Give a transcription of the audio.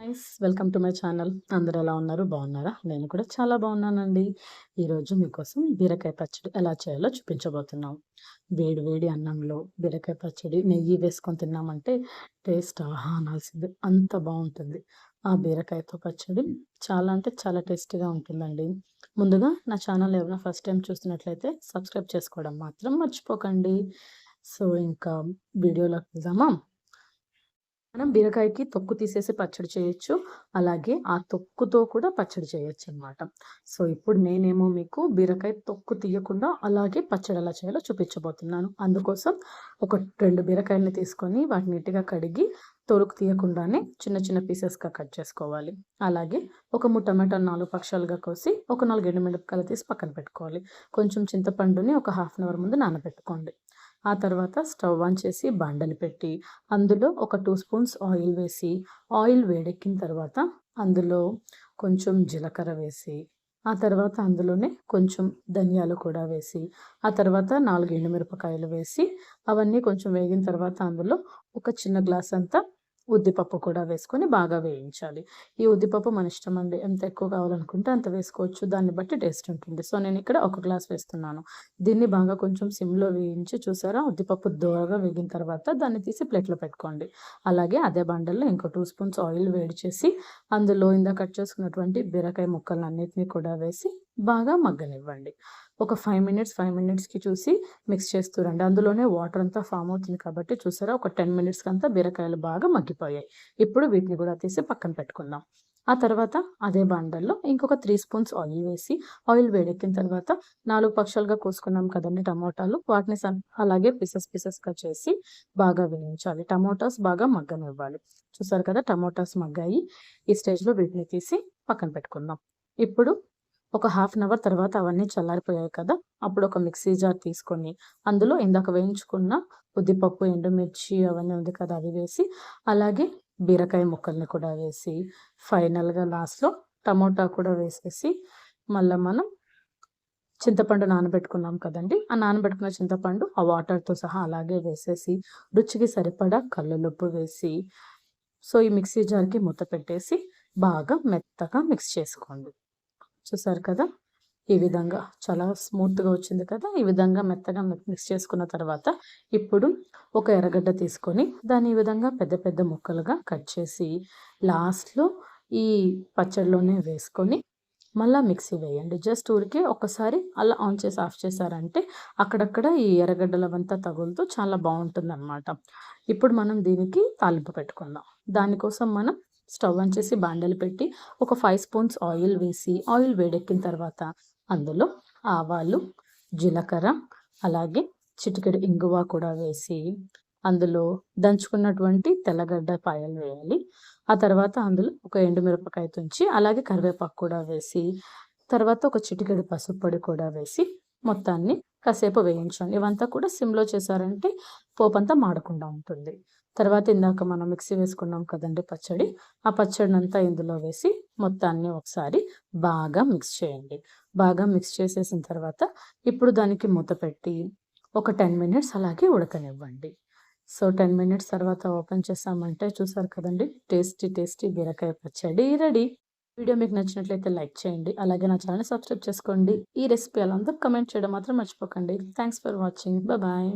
Thanks welcome to my channel అందరూ ఎలా ఉన్నారు? బాగున్నారా? నేను కూడా చాలా బాగున్నానండి. ఈరోజు మీకోసం బీరకాయ పచ్చడి ఎలా చేయాలో చూపించబోతున్నాం. వేడి వేడి అన్నంలో బీరకాయ పచ్చడి నెయ్యి వేసుకొని తిన్నామంటే టేస్ట్ ఆహా అనాల్సింది. అంత బాగుంటుంది. ఆ బీరకాయతో పచ్చడి చాలా అంటే చాలా టేస్టీగా ఉంటుందండి. ముందుగా నా ఛానల్ ఎవరైనా ఫస్ట్ టైం చూస్తున్నట్లయితే సబ్స్క్రైబ్ చేసుకోవడం మాత్రం మర్చిపోకండి. సో ఇంకా వీడియోలోకి వెళ్దామా? మనం బీరకాయకి తొక్కు తీసేసి పచ్చడి చేయొచ్చు. అలాగే ఆ తొక్కుతో కూడా పచ్చడి చేయొచ్చు అనమాట సో ఇప్పుడు నేనేమో మీకు బీరకాయ తొక్కు తీయకుండా అలాగే పచ్చడి ఎలా చేయాలో చూపించబోతున్నాను. అందుకోసం ఒక రెండు బీరకాయలని తీసుకొని వాటిని నీట్గా కడిగి తొలుకు తీయకుండానే చిన్న చిన్న పీసెస్గా కట్ చేసుకోవాలి. అలాగే ఒక మూడు టమాటా నాలుగు పక్షాలుగా కోసి ఒక నాలుగు ఎండుమిరపకాయలు తీసి పక్కన పెట్టుకోవాలి. కొంచెం చింతపండుని ఒక హాఫ్ అన్ అవర్ ముందు నానబెట్టుకోండి. ఆ తర్వాత స్టవ్ ఆన్ చేసి బండలు పెట్టి అందులో ఒక టూ స్పూన్స్ ఆయిల్ వేసి ఆయిల్ వేడెక్కిన తర్వాత అందులో కొంచెం జీలకర్ర వేసి ఆ తర్వాత అందులోనే కొంచెం ధనియాలు కూడా వేసి ఆ తర్వాత నాలుగు ఎండుమిరపకాయలు వేసి అవన్నీ కొంచెం వేగిన తర్వాత అందులో ఒక చిన్న గ్లాస్ అంతా ఉద్దిపప్పు కూడా వేసుకొని బాగా వేయించాలి. ఈ ఉద్దిపప్పు మన ఇష్టం అండి. ఎంత ఎక్కువ కావాలనుకుంటే అంత వేసుకోవచ్చు. దాన్ని బట్టి టేస్ట్ ఉంటుంది. సో నేను ఇక్కడ ఒక గ్లాస్ వేస్తున్నాను. దీన్ని బాగా కొంచెం సిమ్లో వేయించి చూసారా? ఉద్దిపప్పు దోరగా వేగిన తర్వాత దాన్ని తీసి ప్లేట్లో పెట్టుకోండి. అలాగే అదే బండల్లో ఇంకో టూ స్పూన్స్ ఆయిల్ వేడి చేసి అందులో ఇందా కట్ చేసుకున్నటువంటి బీరకాయ ముక్కలు అన్నిటినీ కూడా వేసి బాగా మగ్గనివ్వండి. ఒక ఫైవ్ మినిట్స్ ఫైవ్ మినిట్స్కి చూసి మిక్స్ చేస్తురండి. అందులోనే వాటర్ అంతా ఫామ్ అవుతుంది కాబట్టి చూసారా ఒక టెన్ మినిట్స్కి అంతా బీరకాయలు బాగా మగ్గిపోయాయి. ఇప్పుడు వీటిని కూడా తీసి పక్కన పెట్టుకుందాం. ఆ తర్వాత అదే బాండల్లో ఇంకొక త్రీ స్పూన్స్ ఆయిల్ వేసి ఆయిల్ వేడెక్కిన తర్వాత నాలుగు పక్షాలుగా కోసుకున్నాం కదండి టమోటాలు. వాటిని అలాగే పీసెస్ పీసెస్గా చేసి బాగా వేయించాలి. టమోటాస్ బాగా మగ్గనివ్వాలి. చూసారు కదా టమోటాస్ మగ్గాయి. ఈ స్టేజ్లో వీటిని తీసి పక్కన పెట్టుకుందాం. ఇప్పుడు ఒక హాఫ్ అన్ అవర్ తర్వాత అవన్నీ చల్లారిపోయాయి కదా అప్పుడు ఒక మిక్సీ జార్ తీసుకొని అందులో ఇందాక వేయించుకున్న ఉద్దిపప్పు ఎండుమిర్చి అవన్నీ ఉంది కదా అవి వేసి అలాగే బీరకాయ ముక్కల్ని కూడా వేసి ఫైనల్గా లాస్ట్లో టమోటా కూడా వేసేసి మళ్ళీ మనం చింతపండు నానబెట్టుకున్నాం కదండి ఆ నానబెట్టుకున్న చింతపండు ఆ వాటర్తో సహా అలాగే వేసేసి రుచికి సరిపడా కళ్ళులుప్పు వేసి సో ఈ మిక్సీ జార్కి మూత పెట్టేసి బాగా మెత్తగా మిక్స్ చేసుకోండి. చూసారు కదా? ఈ విధంగా చాలా స్మూత్గా వచ్చింది కదా? ఈ విధంగా మెత్తగా మిక్స్ చేసుకున్న తర్వాత ఇప్పుడు ఒక ఎర్రగడ్డ తీసుకొని దాన్ని ఈ విధంగా పెద్ద పెద్ద ముక్కలుగా కట్ చేసి లాస్ట్లో ఈ పచ్చడిలోనే వేసుకొని మళ్ళీ మిక్సీ వేయండి. జస్ట్ ఊరికే ఒకసారి అలా ఆన్ చేసి ఆఫ్ చేశారంటే అక్కడక్కడ ఈ ఎర్రగడ్డలవంతా తగులుతూ చాలా బాగుంటుంది అనమాట ఇప్పుడు మనం దీనికి తాలింపు పెట్టుకుందాం. దానికోసం మనం స్టవ్ ఆన్ చేసి బాండలు పెట్టి ఒక ఫైవ్ స్పూన్స్ ఆయిల్ వేసి ఆయిల్ వేడెక్కిన తర్వాత అందులో ఆవాలు జీలకర్ర అలాగే చిటికెడు ఇంగువ కూడా వేసి అందులో దంచుకున్నటువంటి తెల్లగడ్డ పాయలు వేయాలి. ఆ తర్వాత అందులో ఒక ఎండుమిరపకాయ తుంచి అలాగే కరివేపాకు కూడా వేసి తర్వాత ఒక చిటికెడు పసుపు పొడి కూడా వేసి మొత్తాన్ని కాసేపు వేయించండి ఇవంతా కూడా సిమ్లో చేశారంటే పోపంతా మాడకుండా ఉంటుంది. తర్వాత ఇందాక మనం మిక్సీ వేసుకున్నాం కదండి పచ్చడి. ఆ పచ్చడిని అంతా ఇందులో వేసి మొత్తాన్ని ఒకసారి బాగా మిక్స్ చేయండి. బాగా మిక్స్ చేసేసిన తర్వాత ఇప్పుడు దానికి మూత పెట్టి ఒక టెన్ మినిట్స్ అలాగే ఉడకనివ్వండి. సో టెన్ మినిట్స్ తర్వాత ఓపెన్ చేసామంటే చూసారు కదండి టేస్టీ టేస్టీ బీరకాయ పచ్చడి రెడీ. వీడియో మీకు నచ్చినట్లయితే లైక్ చేయండి అలాగే నా ఛానల్ సబ్స్క్రైబ్ చేసుకోండి. ఈ రెసిపీ అలా అందరూ కమెంట్ చేయడం మాత్రం మర్చిపోకండి. Thanks for watching. బాయ్.